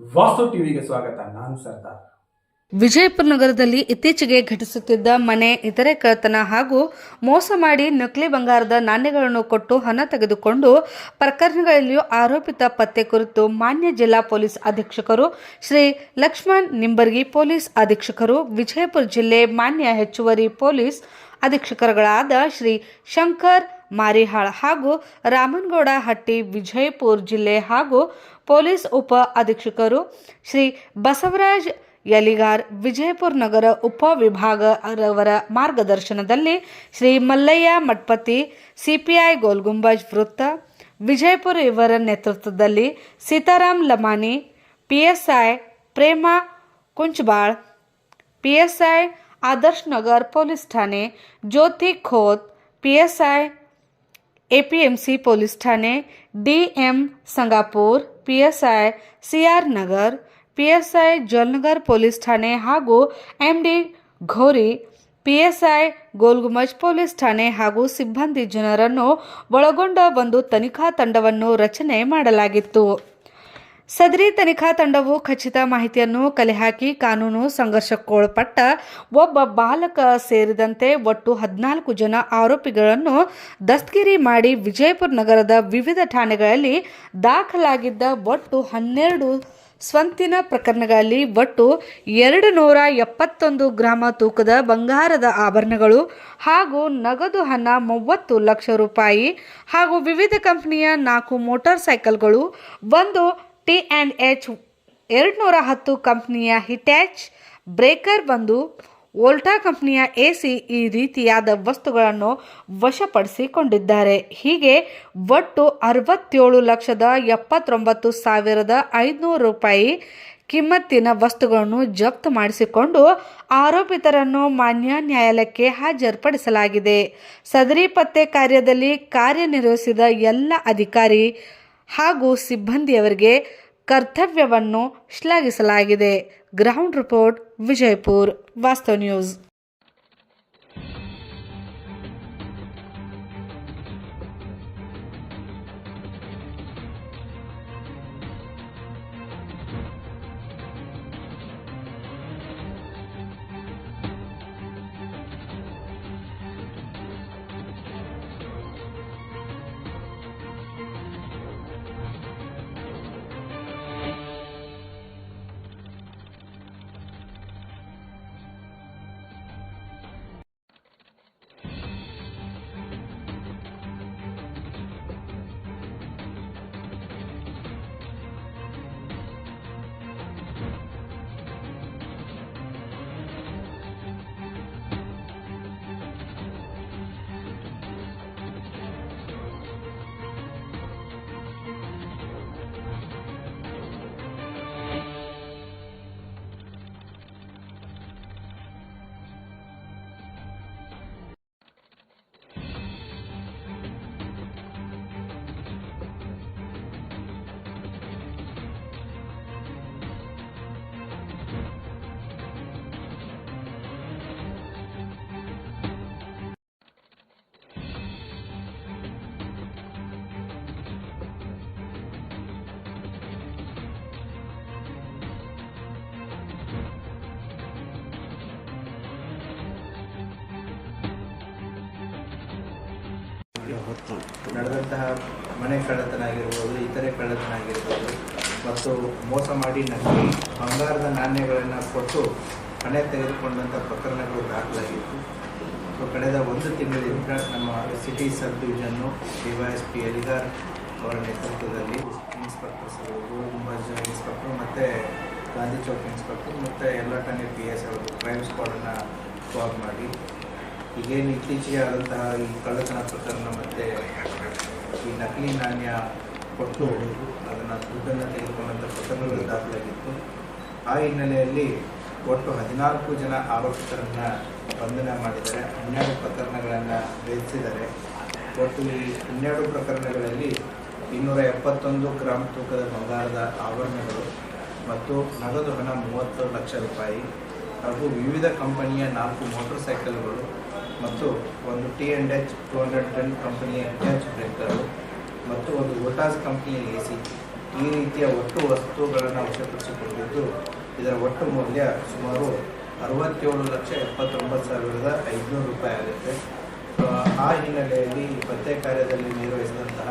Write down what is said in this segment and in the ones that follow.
ವಾಸ್ತು ಟಿವಿಗೆ ಸ್ವಾಗತ. ನಾನು ಸರ್ದಾರ್. ವಿಜಯಪುರ ನಗರದಲ್ಲಿ ಇತ್ತೀಚೆಗೆ ಘಟಿಸುತ್ತಿದ್ದ ಮನೆ, ಇತರೆ ಕಳ್ಳತನ ಹಾಗೂ ಮೋಸ ಮಾಡಿ ನಕಲಿ ಬಂಗಾರದ ನಾಣ್ಯಗಳನ್ನು ಕೊಟ್ಟು ಹಣ ತೆಗೆದುಕೊಂಡು ಪ್ರಕರಣಗಳಲ್ಲಿಯೂ ಆರೋಪಿತ ಪತ್ತೆ ಕುರಿತು ಮಾನ್ಯ ಜಿಲ್ಲಾ ಪೊಲೀಸ್ ಅಧೀಕ್ಷಕರು, ಶ್ರೀ ಲಕ್ಷ್ಮಣ್ ನಿಂಬರ್ಗಿ ಪೊಲೀಸ್ ಅಧೀಕ್ಷಕರು, ವಿಜಯಪುರ ಜಿಲ್ಲೆ ಮಾನ್ಯ ಹೆಚ್ಚುವರಿ ಪೊಲೀಸ್ ಅಧೀಕ್ಷಕರುಗಳಾದ ಶ್ರೀ ಶಂಕರ್ ಮಾರಿಹಾಳ್ ಹಾಗೂ ರಾಮನಗೌಡ ಹಟ್ಟಿ, ವಿಜಯಪುರ ಜಿಲ್ಲೆ ಹಾಗೂ ಪೊಲೀಸ್ ಉಪ ಅಧೀಕ್ಷಕರು ಶ್ರೀ ಬಸವರಾಜ್ ಯಲಿಗಾರ್, ವಿಜಯಪುರ ನಗರ ಉಪ ವಿಭಾಗ ರವರ ಮಾರ್ಗದರ್ಶನದಲ್ಲಿ ಶ್ರೀ ಮಲ್ಲಯ್ಯ ಮಠಪತಿ, ಸಿಪಿಐ ಗೋಲ್ಗುಂಬಜ್ ವೃತ್ತ, ವಿಜಯಪುರ ಇವರ ನೇತೃತ್ವದಲ್ಲಿ Sitaram Lamani, PSI Prema Kunchabal PSI Adarsh Nagar police ಠಾಣೆ, Jyoti Khot, PSI APMC police ಠಾಣೆ, DM Sangapur, PSI CR Nagar, PSI Jalnagar police ಠಾಣೆ ಹಾಗೂ MD Ghori, PSI Golgumbaz police ಠಾಣೆ ಹಾಗೂ ಸಿಬ್ಬಂದಿ ಜನರನ್ನು ಒಳಗೊಂಡ ಒಂದು ತನಿಖಾ ತಂಡವನ್ನು ರಚನೆ ಮಾಡಲಾಗಿತ್ತು. ಸದರಿ ತನಿಖಾ ತಂಡವು ಖಚಿತ ಮಾಹಿತಿಯನ್ನು ಕಲೆಹಾಕಿ ಕಾನೂನು ಸಂಘರ್ಷಕ್ಕೊಳಪಟ್ಟ ಒಬ್ಬ ಬಾಲಕ ಸೇರಿದಂತೆ ಒಟ್ಟು ಹದಿನಾಲ್ಕು ಜನ ಆರೋಪಿಗಳನ್ನು ದಸ್ತಗಿರಿ ಮಾಡಿ ವಿಜಯಪುರ ನಗರದ ವಿವಿಧ ಠಾಣೆಗಳಲ್ಲಿ ದಾಖಲಾಗಿದ್ದ ಒಟ್ಟು ಹನ್ನೆರಡು ಸ್ವಂತಿನ ಪ್ರಕರಣಗಳಲ್ಲಿ ಒಟ್ಟು ಎರಡು ನೂರ ಎಪ್ಪತ್ತೊಂದು ಗ್ರಾಮ ತೂಕದ ಬಂಗಾರದ ಆಭರಣಗಳು ಹಾಗೂ ನಗದು ಹಣ ಮೂವತ್ತು ಲಕ್ಷ ರೂಪಾಯಿ ಹಾಗೂ ವಿವಿಧ ಕಂಪನಿಯ ನಾಲ್ಕು ಮೋಟಾರ್ ಸೈಕಲ್ಗಳು ಒಂದು ಟಿ ಆ್ಯಂಡ್ ಎಚ್ ಎರಡುನೂರ ಹತ್ತು ಕಂಪ್ನಿಯ ಹಿಟ್ಯಾಚ್ ಬ್ರೇಕರ್ ಬಂದು ವೋಲ್ಟಾ ಕಂಪ್ನಿಯ ಎ ಸಿ ಈ ರೀತಿಯಾದ ವಸ್ತುಗಳನ್ನು ವಶಪಡಿಸಿಕೊಂಡಿದ್ದಾರೆ. ಹೀಗೆ ಒಟ್ಟು ಅರವತ್ತೇಳು ಲಕ್ಷದ ಎಪ್ಪತ್ತೊಂಬತ್ತು ಸಾವಿರದ ಐದುನೂರು ರೂಪಾಯಿ ಕಿಮ್ಮತ್ತಿನ ವಸ್ತುಗಳನ್ನು ಜಪ್ತು ಮಾಡಿಸಿಕೊಂಡು ಆರೋಪಿತರನ್ನು ಮಾನ್ಯ ನ್ಯಾಯಾಲಯಕ್ಕೆ ಹಾಜರುಪಡಿಸಲಾಗಿದೆ. ಸದರಿ ಪತ್ತೆ ಕಾರ್ಯದಲ್ಲಿ ಕಾರ್ಯನಿರ್ವಹಿಸಿದ ಎಲ್ಲ ಅಧಿಕಾರಿ ಹಾಗೂ ಸಿಬ್ಬಂದಿಯವರಿಗೆ ಕರ್ತವ್ಯವನ್ನು ಶ್ಲಾಘಿಸಲಾಗಿದೆ. ಗ್ರೌಂಡ್ ರಿಪೋರ್ಟ್ ವಿಜಯಪುರ್ ವಾಸ್ತವ ನ್ಯೂಸ್. ನಡೆದಂತಹ ಮನೆ ಕಳ್ಳತನ ಆಗಿರ್ಬೋದು ಇತರೆ ಕಳ್ಳತನ ಆಗಿರ್ಬೋದು ಮತ್ತು ಮೋಸ ಮಾಡಿ ನಕಲಿ ಬಂಗಾರದ ನಾಣ್ಯಗಳನ್ನು ಕೊಟ್ಟು ಹಣೆ ತೆಗೆದುಕೊಂಡಂಥ ಪ್ರಕರಣಗಳು ದಾಖಲಾಗಿತ್ತು. ಸೊ ಕಳೆದ ಒಂದು ತಿಂಗಳಿಂದ ನಮ್ಮ city sub division D Y S P Eligar ಅವರ ನೇತೃತ್ವದಲ್ಲಿ ಇನ್ಸ್ಪೆಕ್ಟರ್ಸ್ ಗೋಲ್ಗುಂಬಾಜ್ ಇನ್ಸ್ಪೆಕ್ಟರ್ ಮತ್ತು ಗಾಂಧಿ ಚೌಕ್ ಇನ್ಸ್ಪೆಕ್ಟರ್ ಮತ್ತು ಎಲ್ಲ ಠಾಣೆ ಪಿ ಎಸ್ ಅವರು ಕ್ರೈಮ್ ಸ್ಕ್ವಾಡನ್ನು ಫಾರ್ಮ್ ಮಾಡಿ ಈಗೇನು ಇತ್ತೀಚೆಗೆ ಆದಂತಹ ಈ ಕಳ್ಳತನ ಪ್ರಕರಣ ಮತ್ತೆ ಈ ನಕಲಿ ನಾಣ್ಯ ಕೊಟ್ಟು ಅದನ್ನು ದುಡ್ಡನ್ನು ತೆಗೆದುಕೊಂಡಂಥ ಪ್ರಕರಣಗಳು ದಾಖಲಾಗಿತ್ತು. ಆ ಹಿನ್ನೆಲೆಯಲ್ಲಿ ಒಟ್ಟು ಹದಿನಾಲ್ಕು ಜನ ಆರೋಪಿತರನ್ನು ಬಂಧನ ಮಾಡಿದ್ದಾರೆ. ಹನ್ನೆರಡು ಪ್ರಕರಣಗಳನ್ನು ಬೇಯಿಸಿದ್ದಾರೆ ಒಟ್ಟು ಈ ಹನ್ನೆರಡು ಪ್ರಕರಣಗಳಲ್ಲಿ ಇನ್ನೂರ ಎಪ್ಪತ್ತೊಂದು ಗ್ರಾಮ್ ತೂಕದ ಬಂಗಾರದ ಆಭರಣಗಳು ಮತ್ತು ನಗದು ಹಣ ಮೂವತ್ತು ಲಕ್ಷ ರೂಪಾಯಿ ಹಾಗೂ ವಿವಿಧ ಕಂಪನಿಯ ನಾಲ್ಕು ಮೋಟರ್ ಸೈಕಲ್ಗಳು ಮತ್ತು ಒಂದು T and H two hundred ten ಕಂಪನಿಯ ಅಟ್ಯಾಚ್ ಬ್ರೇಕರು ಮತ್ತು ಒಂದು ವೋಟಾಸ್ ಕಂಪನಿಯ ಎ ಸಿ ಈ ರೀತಿಯ ಒಟ್ಟು ವಸ್ತುಗಳನ್ನು ವಶಪಡಿಸಿಕೊಂಡಿದ್ದು, ಇದರ ಒಟ್ಟು ಮೌಲ್ಯ ಸುಮಾರು ಅರವತ್ತೇಳು ಲಕ್ಷ ಎಪ್ಪತ್ತೊಂಬತ್ತು ಸಾವಿರದ ಐದುನೂರು ರೂಪಾಯಿ ಆಗುತ್ತೆ. ಆ ಹಿನ್ನೆಲೆಯಲ್ಲಿ ಪತ್ತೆ ಕಾರ್ಯದಲ್ಲಿ ನಿರ್ವಹಿಸಿದಂತಹ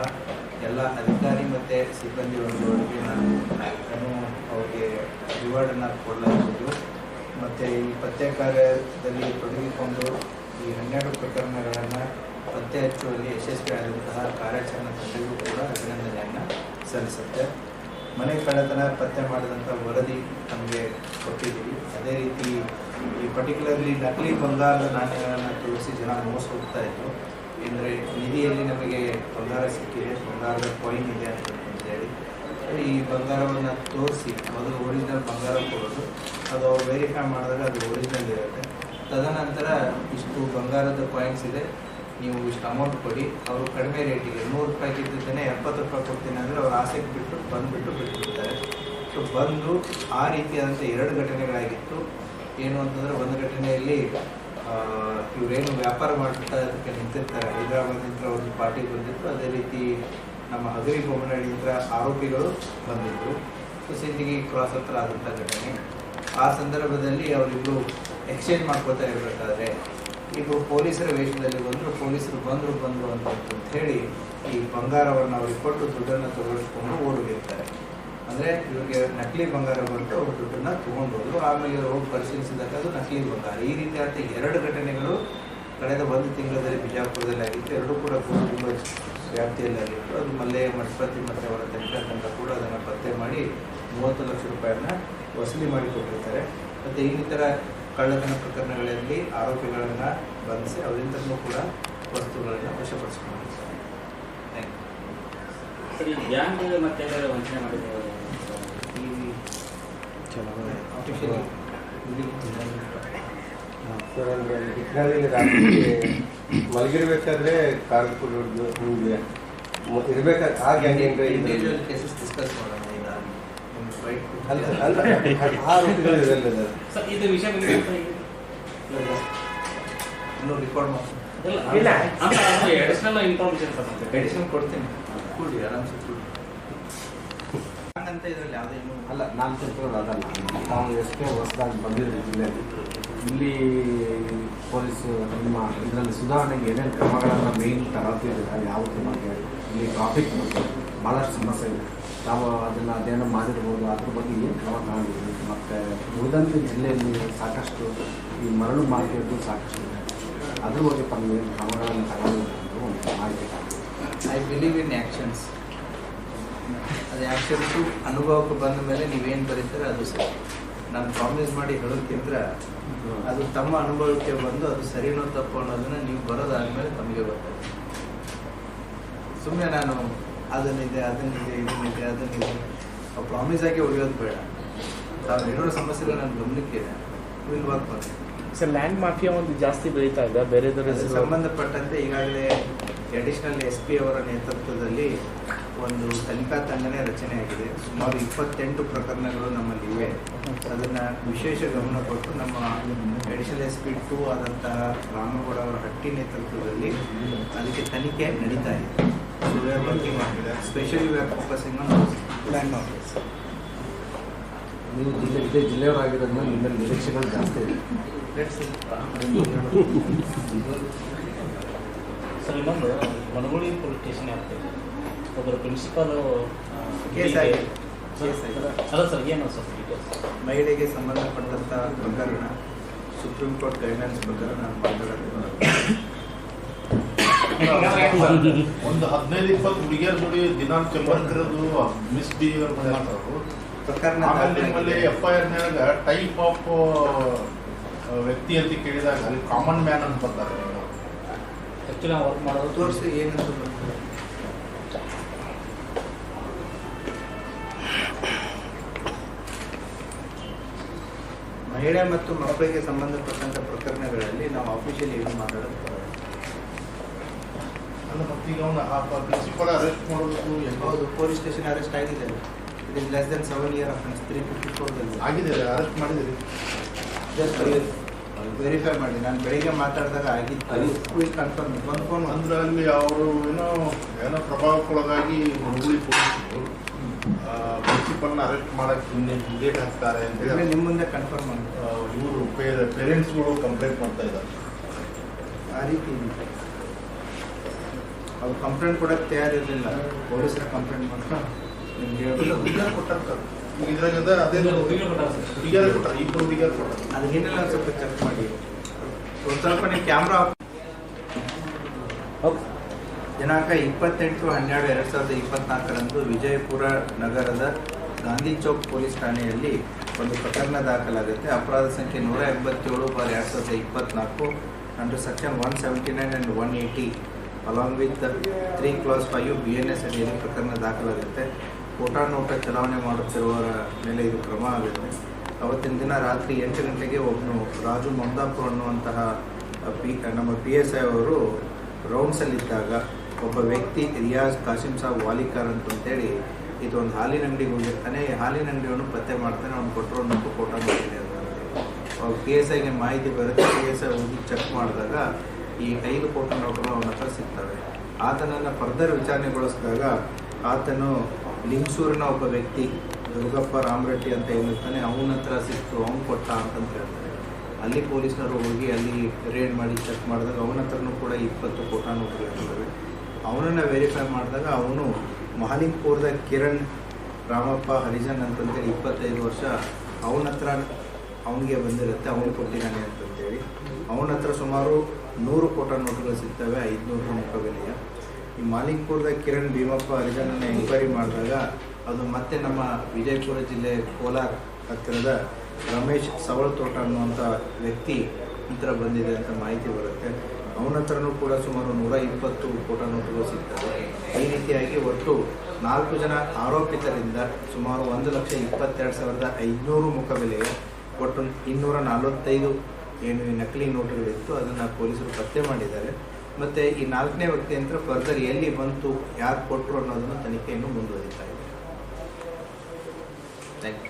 ಎಲ್ಲ ಅಧಿಕಾರಿ ಮತ್ತು ಸಿಬ್ಬಂದಿ ನಾನು ನಾನು ಅವರಿಗೆ ರಿವಾರ್ಡನ್ನು ಕೊಡಲಾಗುವುದು ಮತ್ತು ಈ ಪತ್ತೆ ಕಾರ್ಯದಲ್ಲಿ ತೊಡಗಿಕೊಂಡು ಈ ಹನ್ನೆರಡು ಪ್ರಕರಣಗಳನ್ನು ಪತ್ತೆ ಹಚ್ಚುವಲ್ಲಿ ಯಶಸ್ವಿಯಾದಂತಹ ಕಾರ್ಯಾಚರಣೆ ತಂಡಗಳು ಕೂಡ ಅಭಿನಂದನೆಯನ್ನು ಸಲ್ಲಿಸುತ್ತೆ. ಮನೆ ಕಳ್ಳತನ, ಪತ್ತೆ ಮಾಡಿದಂಥ ವರದಿ ನಮಗೆ ಕೊಟ್ಟಿದ್ದೀವಿ. ಅದೇ ರೀತಿ ಈ ಪರ್ಟಿಕ್ಯುಲರ್ಲಿ ನಕಲಿ ಬಂಗಾರದ ನಾಣ್ಯಗಳನ್ನು ತೋರಿಸಿ ಜನ ಮೋಸ ಹೋಗ್ತಾ ಇದ್ರು. ಅಂದರೆ ನಿಧಿಯಲ್ಲಿ ನಮಗೆ ಬಂಗಾರ ಸಿಕ್ಕಿದೆ, ಬಂಗಾರದ ಕಾಯಿನ್ ಇದೆ ಅಂತ ಹೇಳಿ. ಈ ಬಂಗಾರವನ್ನು ತೋರಿಸಿ, ಮೊದಲು ಒರಿಜಿನಲ್ ಬಂಗಾರ ಕೊಡೋದು. ಅದು ಅವ್ರು ವೆರಿಫೈ ಮಾಡಿದಾಗ ಅದು ಒರಿಜಿನಲ್ ಇರುತ್ತೆ. ತದನಂತರ ಇಷ್ಟು ಬಂಗಾರದ ಕಾಯಿನ್ಸ್ ಇದೆ. ನೀವು ಇಷ್ಟು ಅಮೌಂಟ್ ಕೊಡಿ. ಅವರು ಕಡಿಮೆ ರೇಟಿಗೆ ನೂರು ರೂಪಾಯಿ ಇದ್ದಿದ್ದೇನೆ ಎಪ್ಪತ್ತು ರೂಪಾಯಿ ಕೊಡ್ತೀನಿ ಅಂದರೆ ಅವ್ರು ಆಸೆಗೆ ಬಿಟ್ಟು ಬಂದುಬಿಟ್ಟು ಬಿಟ್ಬಿಡ್ತಾರೆ. ಸೊ ಬಂದು ಆ ರೀತಿಯಾದಂಥ ಎರಡು ಘಟನೆಗಳಾಗಿತ್ತು. ಏನು ಅಂತಂದರೆ ಒಂದು ಘಟನೆಯಲ್ಲಿ ಇವರೇನು ವ್ಯಾಪಾರ ಮಾಡ್ತಾ ಅದಕ್ಕೆ ನಿಂತಿರ್ತಾರೆ. ಹೈದರಾಬಾದ್ನಿಂದ ಒಂದು ಪಾರ್ಟಿ ಬಂದಿತ್ತು. ಅದೇ ರೀತಿ ನಮ್ಮ ಹಗರಿ ಬೊಮ್ಮನಹಳ್ಳಿಯಿಂದ ಆರೋಪಿಗಳು ಬಂದಿದ್ದರು. ಸೊ ಸಿಂಧಿಗೆ ಕ್ರಾಸ್ ಹತ್ರ ಆದಂಥ ಘಟನೆ. ಆ ಸಂದರ್ಭದಲ್ಲಿ ಅವರಿಬ್ಬರು ಎಕ್ಸ್ಚೇಂಜ್ ಮಾಡ್ಕೋತಾ ಇರಬೇಕಾದ್ರೆ ಈಗ ಪೊಲೀಸರ ವೇಷದಲ್ಲಿ ಬಂದರು, ಪೊಲೀಸರು ಬಂದರು ಬಂದರು ಅಂತ ಹೇಳಿ ಈ ಬಂಗಾರವನ್ನು ಅವ್ರಿಗೆ ಕೊಟ್ಟು ದುಡ್ಡನ್ನು ತಗೊಳಿಸ್ಕೊಂಡು ಓಡೋಗಿರ್ತಾರೆ. ಅಂದರೆ ಇವ್ರಿಗೆ ನಕಲಿ ಬಂಗಾರ ಬಂತು, ಅವ್ರು ದುಡ್ಡನ್ನು ತೊಗೊಂಡೋದು ಆಮೇಲೆ ಇವರು ಹೋಗಿ ಪರಿಶೀಲಿಸಿದಾಗ ಅದು ನಕಲಿ ಬಂಗಾರ. ಈ ರೀತಿಯಾದ ಎರಡು ಘಟನೆಗಳು ಕಳೆದ ಒಂದು ತಿಂಗಳಲ್ಲಿ ಬಿಜಾಪುರದಲ್ಲಿ ಆಗಿತ್ತು. ಎರಡೂ ಕೂಡ ತುಂಬ ವ್ಯಾಪ್ತಿಯಲ್ಲಿ ಆಗಿತ್ತು. ಅದು ಮಲ್ಲೆ ಮಠಪತಿ ಮತ್ತು ಅವರ ತಂಡ ಕೂಡ ಅದನ್ನು ಪತ್ತೆ ಮಾಡಿ ಮೂವತ್ತು ಲಕ್ಷ ರೂಪಾಯಿಯನ್ನ ವಸೂಲಿ ಮಾಡಿಕೊಟ್ಟಿರ್ತಾರೆ ಮತ್ತು ಇನ್ನಿತರ ಕಳ್ಳತನ ಪ್ರಕರಣಗಳಲ್ಲಿ ಆರೋಪಿಗಳನ್ನು ಬಂಧಿಸಿ ಅವರಿಂದಲೂ ಕೂಡ ವಸ್ತುಗಳನ್ನು ವಶಪಡಿಸಿಕೊಂಡಿದ್ದಾರೆ ಮಲಗಿರ್ಬೇಕಾದ್ರೆ ಕಾರ್ ಕುಡಿದು ಹಿಂಗೆ. ಮ- ಇರ್ಬೇಕಾದ್ರೆ ಆ ಗ್ಯಾಂಗ್ ಇಂಡಿವಿಜುವಲ್ ಕೇಸಸ್ ಡಿಸ್ಕಸ್ ಮಾಡೋಣ. ಕೊಡ್ತೀನಿ. ಕೂಡಿ ಆರಾಮ್ಸೆ ಕೂಡಿ. ಹಂಗಂತ ಇದರಲ್ಲಿ ಯಾವುದೇ ಅಲ್ಲ ನಾಲ್ಕು ಅದಲ್ಲ ನಾವು ಎಷ್ಟೇ ಹೊಸದಾಗಿ ಬಂದಿದ್ದೀವಿ ಜಿಲ್ಲೆಯಲ್ಲಿ ಇಲ್ಲಿ ಪೊಲೀಸ್ ನಿಮ್ಮ ಇದರಲ್ಲಿ ಸುಧಾರಣೆಗೆ ಏನೇನು ಕ್ರಮಗಳನ್ನು ಮೇನ್ ತಗೊಳ್ತಿದ್ದೀರ ಯಾವ ಬಗ್ಗೆ ಇಲ್ಲಿ ಟ್ರಾಫಿಕ್ ಬಗ್ಗೆ. ಭಾಳಷ್ಟು ಸಮಸ್ಯೆ ಇದೆ. ತಾವು ಅದನ್ನು ಅಧ್ಯಯನ ಮಾಡಿರ್ಬೋದು. ಅದ್ರ ಬಗ್ಗೆ ಏನು ಕ್ರಮ ಕಾಣಬೇಕು ಮತ್ತು ಉಳಿದಂತೆ ಜಿಲ್ಲೆಯಲ್ಲಿ ಸಾಕಷ್ಟು ಈ ಮರಳು ಮಾರ್ಕೆಟು ಸಾಕಷ್ಟು ಇದೆ. ಅದ್ರ ಬಗ್ಗೆ ತಮ್ಮ ಏನು ಕ್ರಮಗಳನ್ನು ಒಂದು ಮಾಹಿತಿ ಐ ಬಿಲೀವ್ ಇನ್ ಆ್ಯಕ್ಷನ್ಸ್ ಅದು ಆ್ಯಕ್ಷನ್ಸು ಅನುಭವಕ್ಕೆ ಬಂದ ಮೇಲೆ ನೀವೇನು ಬರೀತಾರೆ ಅದು ಸರಿ. ನಾನು ಪ್ರಾಮಿಸ್ ಮಾಡಿ ಹೇಳೋಕ್ಕಿಂತ ಅದು ತಮ್ಮ ಅನುಭವಕ್ಕೆ ಬಂದು ಅದು ಸರಿನೋ ತಪ್ಪು ಅನ್ನೋದನ್ನ ನೀವು ಬರೋದಾದ್ಮೇಲೆ ತಮಗೆ ಗೊತ್ತಾಗುತ್ತೆ ಸುಮ್ಮನೆ ನಾನು ಅದನ್ನಿದೆ ಅದನ್ನಿದೆ ಇದನ್ನಿದೆ ಅದನ್ನಿದೆ. ಪ್ರಾಮಿಸ್ ಆಗಿ ಉಳಿಯೋದು ಬೇಡ. ತಾವು ಹೇಳೋ ಸಮಸ್ಯೆಗಳು ನನ್ನ ಗಮನಕ್ಕೆ ಇದೆ. ವಿಲ್ ವರ್ಕ್ ಮಾಡಿ ಸರ್ ಲ್ಯಾಂಡ್ ಮಾಫಿಯಾ ಒಂದು ಜಾಸ್ತಿ ಬೆಳೀತಾ ಇದೆ. ಬೇರೆ ಸಂಬಂಧಪಟ್ಟಂತೆ ಈಗಾಗಲೇ ಅಡಿಷನಲ್ ಎಸ್ ಪಿ ಅವರ ನೇತೃತ್ವದಲ್ಲಿ ಒಂದು ತನಿಖಾ ತಂಡನೇ ರಚನೆ ಆಗಿದೆ. ಸುಮಾರು ಇಪ್ಪತ್ತೆಂಟು ಪ್ರಕರಣಗಳು ನಮ್ಮಲ್ಲಿವೆ ಅದನ್ನು ವಿಶೇಷ ಗಮನ ಕೊಟ್ಟು ನಮ್ಮ ಅಡಿಷನಲ್ ಎಸ್ ಪಿ ಟೂ ಆದಂತಹ ರಾಮಗೌಡ ಅವರ ಹಟ್ಟಿ ನೇತೃತ್ವದಲ್ಲಿ ಅದಕ್ಕೆ ತನಿಖೆ ನಡೀತಾ ಇದೆ. Specially we are focusing on land mafias ನೀವು ಜಿಲ್ಲೆ ಇದೇ ಜಿಲ್ಲೆಯವರಾಗಿರೋದ್ರಿಂದ ನಿಮ್ಮಲ್ಲಿ ನಿರೀಕ್ಷೆಗಳು ಜಾಸ್ತಿ ಇದೆ. ಲೆಟ್ಸ್ ಸರ್ ಇನ್ನೊಂದು ಮನಗುಳಿ ಪೊಲೀಸ್ ಸ್ಟೇಷನ್ ಆಗ್ತದೆ ಒಬ್ಬರು ಪ್ರಿನ್ಸಿಪಾಲ್ ಕೇಸ್ ಆಗಿದೆ. ಅಲ್ಲ ಸರ್ ಏನು ಸರ್ ಡೀಟೇಲ್ಸ್ ಮಹಿಳೆಗೆ ಸಂಬಂಧಪಟ್ಟಂತ ಪ್ರಕರಣ ಸುಪ್ರೀಂ ಕೋರ್ಟ್ ಗೈಡ್ಲೈನ್ಸ್ ಪ್ರಕಾರ ನಾನು ಮಾತಾಡೋದು ಒಂದು ಹದಿನೈದು ಇಪ್ಪತ್ತು ಹುಡುಗಿಯರ ಜೋಡಿ ದಿನಾಂಕ ಬರ್ತಿರೋದು ಮಿಸ್ಬಿಹೇವಿಯರ್ ಮಾಡ್ತಾರೆ ಪ್ರಕರಣ ಆಮೇಲೆ ನಿಮ್ಮಲ್ಲಿ ಎಫ್ ಐ ಆರ್ನಾಗ ಟೈಪ್ ಆಫ್ ವ್ಯಕ್ತಿ ಅಂತ ಕೇಳಿದಾಗ ಅಲ್ಲಿ ಕಾಮನ್ ಮ್ಯಾನ್ ಅಂತ ಬರ್ತಾರೆ ಆ್ಯಕ್ಚುಲಿ ನಾವು ವರ್ಕ್ ಮಾಡೋದು ತೋರಿಸಿ ಏನಂತ ಬಂತು? ಮಹಿಳೆ ಮತ್ತು ಮಕ್ಕಳಿಗೆ ಸಂಬಂಧಪಟ್ಟಂತ ಪ್ರಕರಣಗಳಲ್ಲಿ ನಾವು ಆಫೀಷಿಯಲಿ ಏನು ಮಾತಾಡೋದು. ಅಲ್ಲ ಮತ್ತೀಗ ಅವನ ಆ ಪ್ರಿನ್ಸಿಪಲ್ ಅರೆಸ್ಟ್ ಮಾಡೋದು ಎಲ್ಲೋ ಹೌದು ಪೊಲೀಸ್ ಸ್ಟೇಷನ್ ಅರೆಸ್ಟ್ ಆಗಿದೆ. It is less than seven year offence three fifty ಫೋರ್ದಲ್ಲಿ ಆಗಿದೆ ಅರೆಸ್ಟ್ ಮಾಡಿದಿರಿ ಜಸ್ಟ್ ವೆರಿಫೈ ಮಾಡಿ. ನಾನು ಬೆಳಿಗ್ಗೆ ಮಾತಾಡಿದಾಗ ಆಗಿತ್ತು. ವಿಲ್ ಕನ್ಫರ್ಮ್ ಕನ್ಫರ್ಮ್ ಅಂದ್ರೆ ಅಲ್ಲಿ ಅವರು ಏನೋ ಏನೋ ಪ್ರಭಾವಕ್ಕೊಳಗಾಗಿ ಹುಡುಗಿ ಪೊಲೀಸರು ಪ್ರಿನ್ಸಿಪಲ್ನ ಅರೆಸ್ಟ್ ಮಾಡಕ್ಕೆ ಹಿಂದೆ ಡೇಟ್ ಹಾಕ್ತಾರೆ ಅಂತ ನಿಮ್ಮ ಮುಂದೆ ಕನ್ಫರ್ಮ್ ಮಾಡಿ. ಇವರು ಪೇರೆಂಟ್ಸ್ಗಳು ಕಂಪ್ಲೇಂಟ್ ಮಾಡ್ತಾ ಇದ್ದಾರೆ. ಆ ರೀತಿ ಇದೆ. ಅವ್ರು ಕಂಪ್ಲೇಂಟ್ ಕೊಡಕ್ಕೆ ತಯಾರಿರಲಿಲ್ಲ. ಪೊಲೀಸರ ಕಂಪ್ಲೇಂಟ್ ನಿಮ್ಗೆ ಇಲ್ಲ ಹೇಳ್ಬಿಟ್ಟು ಹುಡುಗಿಯರು ಕೊಟ್ಟಾರ ಇದ್ರಾಗದ ಅದೇ ಹುಡುಗಿಯರು ಕೊಟ್ಟಾರ ಸರ್. ಹುಡುಗಿಯರು ಕೊಟ್ಟಾರ ಇಬ್ಬರು ಹುಡುಗಿಯರು ಕೊಟ್ಟಾರ ಅದು ಏನಿಲ್ಲ ಒಂದು ಸ್ವಲ್ಪ ಚೆಕ್ ಮಾಡಿ. ಒಂದು ಸ್ವಲ್ಪ ನೀವು ಕ್ಯಾಮ್ರಾ ದಿನಾಂಕ ಇಪ್ಪತ್ತೆಂಟು ಹನ್ನೆರಡು ಎರಡು ಸಾವಿರದ ಇಪ್ಪತ್ನಾಲ್ಕರಂದು ವಿಜಯಪುರ ನಗರದ ಗಾಂಧಿ ಚೌಕ್ ಪೊಲೀಸ್ ಠಾಣೆಯಲ್ಲಿ ಒಂದು ಪ್ರಕರಣ ದಾಖಲಾಗುತ್ತೆ. ಅಪರಾಧ ಸಂಖ್ಯೆ ನೂರ ಎಂಬತ್ತೇಳು ಬಾರ್ ಎರಡು ಸಾವಿರದ ಇಪ್ಪತ್ನಾಲ್ಕು under section one seventy nine and one eighty. Along with three clause five B N S ಅಡಿಯಲ್ಲಿ ಪ್ರಕರಣ ದಾಖಲಾಗುತ್ತೆ, ಕೋಟಾ ನೋಟ ಚಲಾವಣೆ ಮಾಡುತ್ತಿರುವವರ ಮೇಲೆ ಇದು ಕ್ರಮ ಆಗುತ್ತೆ. ಅವತ್ತಿನ ದಿನ ರಾತ್ರಿ ಎಂಟು ಗಂಟೆಗೆ ಒಬ್ಬನು ರಾಜು ಮಂದಾಪುರ್ ಅನ್ನುವಂತಹ ಪಿ, ನಮ್ಮ ಪಿ ಎಸ್ ಐ ಅವರು ರೌಂಡ್ಸಲ್ಲಿದ್ದಾಗ ಒಬ್ಬ ವ್ಯಕ್ತಿ ರಿಯಾಜ್ ಕಾಸಿಂ ಸಾಬ್ ವಾಲಿಕಾರ್ ಅಂತಂತೇಳಿ, ಇದೊಂದು ಹಾಲಿನ ಅಂಗಡಿಗೆ ಹೋಗಿರ್ತಾನೆ ಈ ಹಾಲಿನ ಅಂಗಡಿಯವನು ಪತ್ತೆ ಮಾಡ್ತಾನೆ, ಅವ್ನು ಕೊಟ್ಟರು ಅನ್ನೋಕ್ಕೂ ಫೋಟೋ ಮಾಡಿದೆ ಅಂತ ಅವ್ರು ಪಿ ಎಸ್ ಐಗೆ ಮಾಹಿತಿ ಬರುತ್ತೆ ಪಿ ಎಸ್ ಐ ಹೋಗಿ ಚೆಕ್ ಮಾಡಿದಾಗ ಈ ಐದು ಕೋಟಿ ನೋಟುಗಳು ಅವನ ಹತ್ರ ಸಿಗ್ತವೆ ಆತನನ್ನು ಫರ್ದರ್ ವಿಚಾರಣೆಗೊಳಿಸಿದಾಗ ಆತನು ಲಿಂಗಸೂರಿನ ಒಬ್ಬ ವ್ಯಕ್ತಿ, ದುರ್ಗಪ್ಪ ರಾಮರೆಡ್ಡಿ ಅಂತ ಏನಿರ್ತಾನೆ, ಅವನ ಹತ್ರ ಸಿಕ್ತು ಅವನು ಕೊಟ್ಟ ಅಂತಂತ ಹೇಳ್ತಾರೆ. ಅಲ್ಲಿ ಪೊಲೀಸ್ನವರು ಹೋಗಿ ಅಲ್ಲಿ ರೇಡ್ ಮಾಡಿ, ಚೆಕ್ ಮಾಡಿದಾಗ ಅವನ ಹತ್ರನೂ ಕೂಡ ಇಪ್ಪತ್ತು ಕೋಟಿ ನೋಟುಗಳು ಇರ್ತವೆ ಅವನನ್ನು ವೆರಿಫೈ ಮಾಡಿದಾಗ ಅವನು ಮಹಾಲಿಂಗ್ಪುರದ ಕಿರಣ್ ರಾಮಪ್ಪ ಹರಿಜನ್ ಅಂತಂದರೆ ಇಪ್ಪತ್ತೈದು ವರ್ಷ ಅವನ ಹತ್ರ ಅವನಿಗೆ ಬಂದಿರುತ್ತೆ ಅವನು ಕೊಟ್ಟಿದ್ದಾನೆ ಅಂತಂತೇಳಿ. ಅವನ ಹತ್ರ ಸುಮಾರು ನೂರು ಕೋಟ ನೋಟುಗಳು ಸಿಗ್ತವೆ, ಐದುನೂರು ಮುಖ ಬೆಲೆಯ ಈ ಮಾಲಿಕ್ಪುರದ ಕಿರಣ್ ಭೀಮಪ್ಪ ಅರ್ಜನನ್ನು ಎಂಕ್ವೈರಿ ಮಾಡಿದಾಗ ಅದು ಮತ್ತೆ ನಮ್ಮ ವಿಜಯಪುರ ಜಿಲ್ಲೆ ಕೋಲಾರ ಹತ್ತಿರದ ರಮೇಶ್ ಸವಳತೋಟ ಅನ್ನುವಂಥ ವ್ಯಕ್ತಿ ಹತ್ರ ಬಂದಿದೆ ಅಂತ ಮಾಹಿತಿ ಬರುತ್ತೆ. ಅವನ ಹತ್ರನೂ ಕೂಡ ಸುಮಾರು ನೂರ ಇಪ್ಪತ್ತು ಕೋಟ ನೋಟುಗಳು ಸಿಗ್ತವೆ. ಈ ರೀತಿಯಾಗಿ ಒಟ್ಟು ನಾಲ್ಕು ಜನ ಆರೋಪಿತರಿಂದ ಸುಮಾರು ಒಂದು ಲಕ್ಷ ಇಪ್ಪತ್ತೆರಡು ಸಾವಿರದ ಐದುನೂರು ಮುಖ ಬೆಲೆಯ ಒಟ್ಟು ಇನ್ನೂರ ನಲವತ್ತೈದು ಏನು ನಕಲಿ ನೋಟುಗಳಿತ್ತು ಅದನ್ನು ಪೊಲೀಸರು ಪತ್ತೆ ಮಾಡಿದ್ದಾರೆ. ಮತ್ತು ಈ ನಾಲ್ಕನೇ ವ್ಯಕ್ತಿ ಅಂತ ಫರ್ದರ್ ಎಲ್ಲಿ ಬಂತು, ಯಾರು ಕೊಟ್ಟರು ಅನ್ನೋದನ್ನು ತನಿಖೆಯನ್ನು ಮುಂದುವರಿತಾ ಇದೆ. Thank you